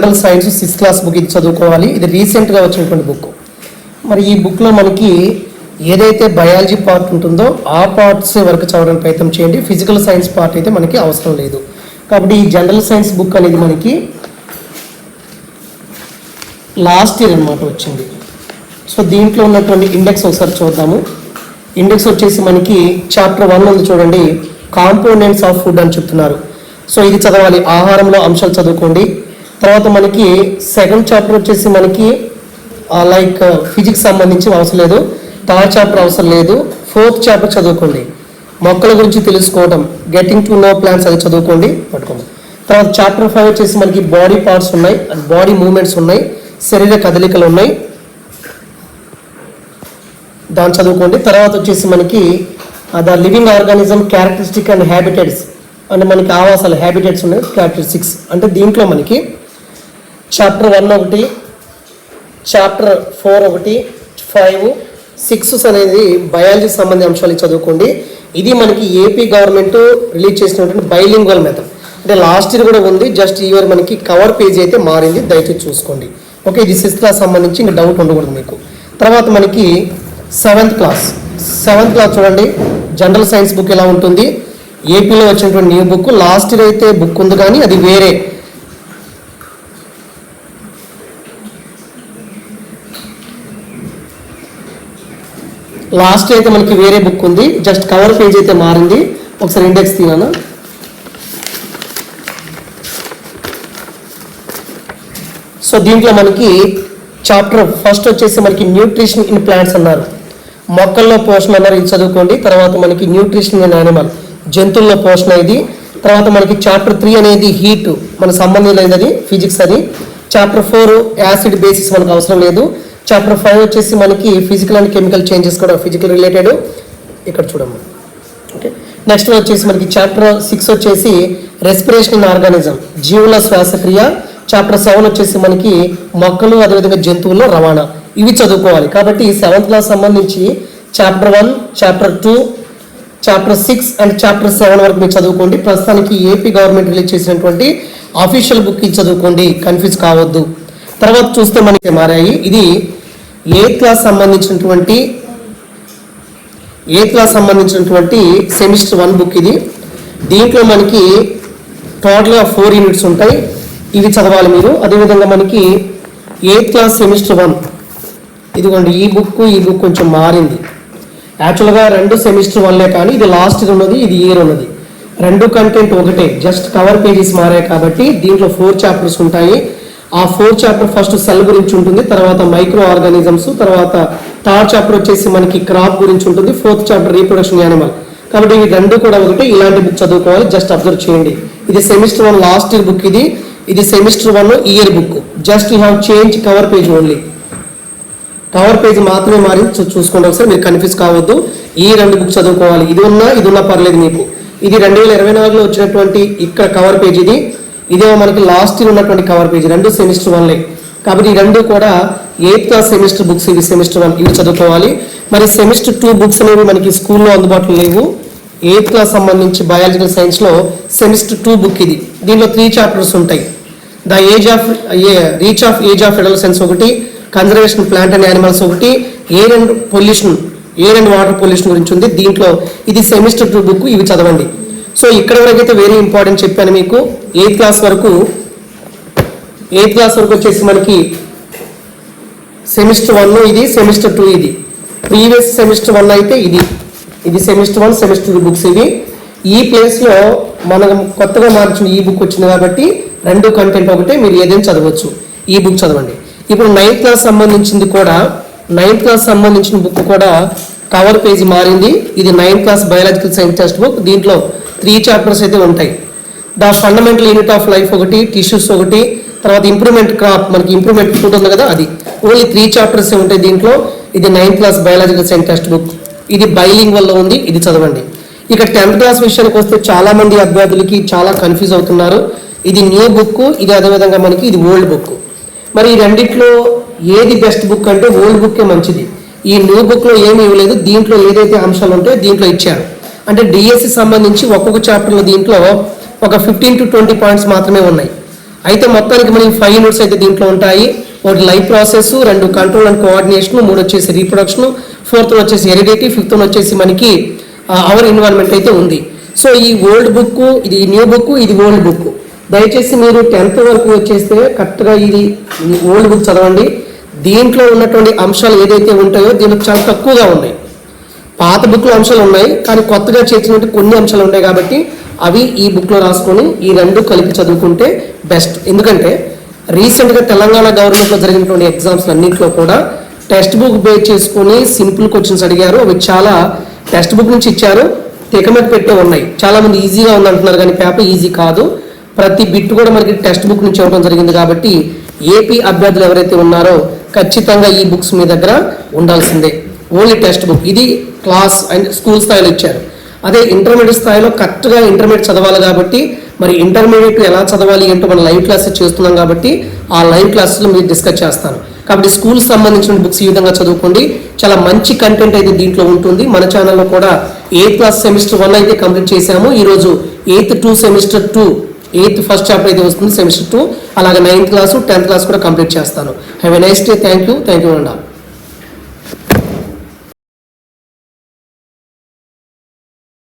General science sixth class book ఇది చదువుకోవాలి. ఇది రీసెంట్గా వచ్చినటువంటి బుక్ మరి ఈ బుక్లో మనకి ఏదైతే బయాలజీ పార్ట్ ఉంటుందో ఆ పార్ట్స్ వరకు చదవడానికి ప్రయత్నం చేయండి. ఫిజికల్ సైన్స్ పార్ట్ అయితే మనకి అవసరం లేదు. కాబట్టి ఈ జనరల్ సైన్స్ బుక్ అనేది మనకి లాస్ట్ ఇయర్ అనమాట వచ్చింది. సో దీంట్లో ఉన్నటువంటి ఇండెక్స్ ఒకసారి చూద్దాము. ఇండెక్స్ వచ్చేసి మనకి చాప్టర్ వన్ ఉంది చూడండి. కాంపోనెంట్స్ ఆఫ్ ఫుడ్ అని చెప్తున్నారు. సో ఇది చదవాలి. ఆహారంలో అంశాలు చదువుకోండి. తర్వాత మనకి సెకండ్ చాప్టర్ వచ్చేసి మనకి లైక్ ఫిజిక్స్ సంబంధించి అవసరం లేదు. థర్డ్ చాప్టర్ అవసరం లేదు. ఫోర్త్ చాప్టర్ చదువుకోండి. మొక్కల గురించి తెలుసుకోవడం గెటింగ్ టు నో ప్లాన్స్ అది చదువుకోండి పట్టుకోండి. తర్వాత చాప్టర్ ఫైవ్ వచ్చేసి మనకి బాడీ పార్ట్స్ ఉన్నాయి. అండ్ బాడీ మూమెంట్స్ ఉన్నాయి. శరీర కదలికలు ఉన్నాయి. దాన్ని చదువుకోండి. తర్వాత వచ్చేసి మనకి the living organism characteristic and habitats అంటే మనకి ఆవాసాలు హ్యాబిటెట్స్ ఉన్నాయి క్యారెక్టరిస్టిక్స్ అంటే దీంట్లో మనకి చాప్టర్ వన్ ఒకటి చాప్టర్ ఫోర్ ఒకటి ఫైవ్ సిక్స్ అనేది బయాలజీ సంబంధించిన అంశాలు చదువుకోండి. ఇది మనకి ఏపీ గవర్నమెంట్ రిలీజ్ చేసినటువంటి బైలింగ్వల్ మెథడ్ అంటే లాస్ట్ ఇయర్ కూడా ఉంది జస్ట్ ఈ ఇయర్ మనకి కవర్ పేజీ అయితే మారింది దయచేసి చూసుకోండి. ఓకే ఇది సిక్స్త్ క్లాస్ సంబంధించి ఇంకా డౌట్ ఉండకూడదు మీకు. తర్వాత మనకి సెవెంత్ క్లాస్ సెవెంత్ క్లాస్ చూడండి జనరల్ సైన్స్ బుక్ ఎలా ఉంటుంది? ఏపీలో వచ్చినటువంటి న్యూ బుక్ లాస్ట్ ఇయర్ అయితే బుక్ ఉంది కానీ అది వేరే. లాస్ట్ అయితే మనకి వేరే బుక్ ఉంది. జస్ట్ కవర్ పేజ్ అయితే మారింది. ఒకసారి ఇండెక్స్ తీనాను సో దీంట్లో మనకి చాప్టర్ ఫస్ట్ వచ్చేసి మనకి న్యూట్రిషన్ ఇన్ ప్లాంట్స్ అన్నారు. మొక్కల్లో పోషణ అన్నారు. ఇది చదువుకోండి. తర్వాత మనకి న్యూట్రిషన్ ఇన్ యానిమల్ జంతువుల్లో పోషణ ఇది. తర్వాత మనకి చాప్టర్ త్రీ అనేది హీట్ మన సంబంధం లేదు అది. ఫిజిక్స్ అది. చాప్టర్ ఫోర్ యాసిడ్ బేసిస్ మనకు అవసరం లేదు. చాప్టర్ ఫైవ్ వచ్చేసి మనకి ఫిజికల్ అండ్ కెమికల్ చేంజెస్ కూడా ఫిజికల్ రిలేటెడ్ ఇక్కడ చూడము ఓకే నెక్స్ట్ వచ్చేసి మనకి చాప్టర్ సిక్స్ వచ్చేసి రెస్పిరేషన్ ఇన్ ఆర్గానిజం జీవుల శ్వాసక్రియ చాప్టర్ సెవెన్ వచ్చేసి మనకి మొక్కలు అదేవిధంగా జంతువుల రవాణా. ఇవి చదువుకోవాలి. కాబట్టి సెవెంత్ క్లాస్ సంబంధించి chapter one chapter two chapter six and chapter seven వరకు మీరు చదువుకోండి. ప్రస్తుతానికి ఏపీ గవర్నమెంట్ రిలీజ్ చేసినటువంటి అఫీషియల్ బుక్ ఇది చదువుకోండి. కన్ఫ్యూజ్ కావద్దు. తర్వాత చూస్తే మనకి మారాయి. ఇది ఏ క్లాస్ సంబంధించినటువంటి ఏ క్లాస్ సంబంధించినటువంటి సెమిస్టర్ వన్ బుక్ ఇది. దీంట్లో మనకి టోటల్గా ఫోర్ యూనిట్స్ ఉంటాయి. ఇవి చదవాలి మీరు. అదేవిధంగా మనకి ఎయిత్ క్లాస్ సెమిస్టర్ వన్? ఇదిగోండి ఈ బుక్ ఈ బుక్ కొంచెం మారింది. యాక్చువల్గా రెండు సెమిస్టర్ వన్లే కానీ ఇది లాస్ట్ ఇయర్ ఉన్నది ఇది ఇయర్ ఉన్నది. రెండు కంటెంట్ ఒకటే జస్ట్ కవర్ పేజెస్ మారాయి కాబట్టి దీంట్లో ఫోర్ చాప్టర్స్ ఉంటాయి. ఆ ఫోర్ చాప్టర్ ఫస్ట్ సెల్ గురించి ఉంటుంది తర్వాత మైక్రో ఆర్గానిజమ్స్ తర్వాత థర్డ్ చాప్టర్ వచ్చేసి మనకి క్రాప్ గురించి ఉంటుంది ఫోర్త్ చాప్టర్ రీప్రొడక్షన్ యానిమల్. కాబట్టి ఇవి రెండు కూడా ఒకటి ఇలాంటి బుక్ చదువుకోవాలి జస్ట్ అబ్జర్వ్ చేయండి. ఇది semester one last year book ఇది ఇది semester one year book just you have change cover page only cover page మాత్రమే మారి చూ- చూసుకోండి ఒకసారి మీరు కన్ఫ్యూజ్ కావద్దు. ఈ రెండు బుక్స్ చదువుకోవాలి. ఇది ఉన్నా ఇది ఉన్నా పర్లేదు మీకు. ఇది రెండు వేల ఇరవై నాలుగులో వచ్చినటువంటి ఇక్కడ కవర్ పేజ్ ఇది. ఇదేమో మనకి లాస్ట్ ఇయర్ ఉన్నటువంటి కవర్ పేజ్ రెండు సెమిస్టర్ వన్లే కాబట్టి ఈ రెండు కూడా ఎయిత్ సెమిస్టర్ బుక్స్ ఇవి సెమిస్టర్ వన్ ఇవి చదువుకోవాలి. మరి సెమిస్టర్ టూ బుక్స్ అనేవి మనకి స్కూల్లో అందుబాటులో లేవు. ఎయిత్ క్లాస్ సంబంధించి బయాలజికల్ సైన్స్లో సెమిస్టర్ టూ బుక్ ఇది. దీనిలో త్రీ చాప్టర్స్ ఉంటాయి. The age of reach of age of adolescence ఒకటి కన్జర్వేషన్ ప్లాంట్ అండ్ యానిమల్స్ ఒకటి air and pollution air and water pollution గురించి ఉంది దీంట్లో ఇది సెమిస్టర్ టూ బుక్ ఇవి చదవండి. సో ఇక్కడ వరకైతే అయితే వెరీ ఇంపార్టెంట్ చెప్పాను మీకు. ఎయిత్ క్లాస్ వరకు ఎయిత్ క్లాస్ వరకు వచ్చేసి మనకి సెమిస్టర్ వన్ ఇది సెమిస్టర్ టూ ఇది. ప్రీవియస్ సెమిస్టర్ వన్ అయితే ఇది. ఇది semester one semester two books ఇవి. ఈ ప్లేస్లో మనం కొత్తగా మార్చిన ఈ బుక్ వచ్చింది కాబట్టి రెండు కంటెంట్ ఒకటే మీరు ఏదైనా చదవచ్చు. ఈ బుక్ చదవండి. ఇప్పుడు నైన్త్ క్లాస్ సంబంధించింది కూడా నైన్త్ క్లాస్ సంబంధించిన బుక్ కూడా కవర్ పేజీ మారింది. ఇది ninth class biological science text book. దీంట్లో త్రీ చాప్టర్స్ అయితే ఉంటాయి. The fundamental unit of life ఒకటి టిష్యూస్ ఒకటి తర్వాత ఇంప్రూవ్మెంట్ క్రాప్ మనకి ఇంప్రూవ్మెంట్ ఫుడ్ ఉంది కదా అది. ఓన్లీ త్రీ చాప్టర్స్ ఉంటాయి దీంట్లో. ఇది ninth class biological science text book. ఇది బైలింగ్ వల్ల ఉంది ఇది చదవండి. ఇక టెన్త్ క్లాస్ విషయానికి వస్తే చాలా మంది అభ్యర్థులకి చాలా కన్ఫ్యూజ్ అవుతున్నారు. ఇది న్యూ బుక్ ఇది అదేవిధంగా మనకి ఇది ఓల్డ్ బుక్ మరి ఈ రెండిట్లో ఏది బెస్ట్ బుక్ అంటే ఓల్డ్ బుక్కే మంచిది? ఈ న్యూ బుక్లో ఏమి ఇవ్వలేదు దీంట్లో ఏదైతే అంశాలు ఉంటాయో దీంట్లో ఇచ్చారు. అంటే డిఎస్సి సంబంధించి ఒక్కొక్క చాప్టర్లో దీంట్లో ఒక ఫిఫ్టీన్ టు ట్వంటీ పాయింట్స్ మాత్రమే ఉన్నాయి. అయితే మొత్తానికి మనకి ఫైవ్ యూనిట్స్ అయితే దీంట్లో ఉంటాయి. ఒకటి లైఫ్ ప్రాసెస్ రెండు కంట్రోల్ అండ్ కోఆర్డినేషన్ మూడు వచ్చేసి రీప్రొడక్షన్ ఫోర్త్ వచ్చేసి హెరిడిటీ ఫిఫ్త్ వచ్చేసి మనకి అవర్ ఎన్విరాన్మెంట్ అయితే ఉంది. సో ఈ ఓల్డ్ బుక్ ఇది న్యూ బుక్ ఇది ఓల్డ్ బుక్ దయచేసి మీరు టెన్త్ వరకు వచ్చేస్తే కరెక్ట్గా ఇది ఓల్డ్ బుక్ చదవండి. దీంట్లో ఉన్నటువంటి అంశాలు ఏదైతే ఉంటాయో దీనికి చాలా తక్కువగా ఉన్నాయి. పాత బుక్లో అంశాలు ఉన్నాయి కానీ కొత్తగా చేర్చినట్టు కొన్ని అంశాలు ఉన్నాయి కాబట్టి అవి ఈ బుక్లో రాసుకొని ఈ రెండు కలిపి చదువుకుంటే బెస్ట్. ఎందుకంటే రీసెంట్గా తెలంగాణ గవర్నమెంట్లో జరిగినటువంటి ఎగ్జామ్స్ అన్నింటిలో కూడా టెక్స్ట్ బుక్ బేస్ చేసుకొని సింపుల్ క్వశ్చన్స్ అడిగారు. అవి చాలా టెక్స్ట్ బుక్ నుంచి ఇచ్చారు. తెకమెట్ పెట్టే ఉన్నాయి. చాలామంది ఈజీగా ఉంది అంటున్నారు కానీ పేపర్ ఈజీ కాదు. ప్రతి బిట్ కూడా మనకి టెక్స్ట్ బుక్ నుంచి ఇవ్వడం జరిగింది కాబట్టి ఏపీ అభ్యర్థులు ఎవరైతే ఉన్నారో ఖచ్చితంగా ఈ బుక్స్ మీ దగ్గర ఉండాల్సిందే. ఓన్లీ టెక్స్ట్ బుక్ ఇది క్లాస్ అండ్ స్కూల్ స్థాయిలో ఇచ్చారు. అదే ఇంటర్మీడియట్ స్థాయిలో కరెక్ట్గా ఇంటర్మీడియట్ చదవాలి కాబట్టి మరి ఇంటర్మీడియట్ ఎలా చదవాలి ఏంటో మనం లైవ్ క్లాసెస్ చేస్తున్నాం కాబట్టి ఆ లైవ్ క్లాసెస్లో మీరు డిస్కస్ చేస్తాను కాబట్టి స్కూల్ సంబంధించిన బుక్స్ ఈ విధంగా చదువుకోండి. చాలా మంచి కంటెంట్ అయితే దీంట్లో ఉంటుంది. మన ఛానల్లో కూడా ఎయిత్ క్లాస్ సెమిస్టర్ వన్ అయితే కంప్లీట్ చేశాము. ఈరోజు eighth two semester two eighth first chapter అయితే వస్తుంది సెమిస్టర్ టూ అలాగే నైన్త్ క్లాస్ టెన్త్ క్లాస్ కూడా కంప్లీట్ చేస్తాను. Have a nice day thank you thank you అండి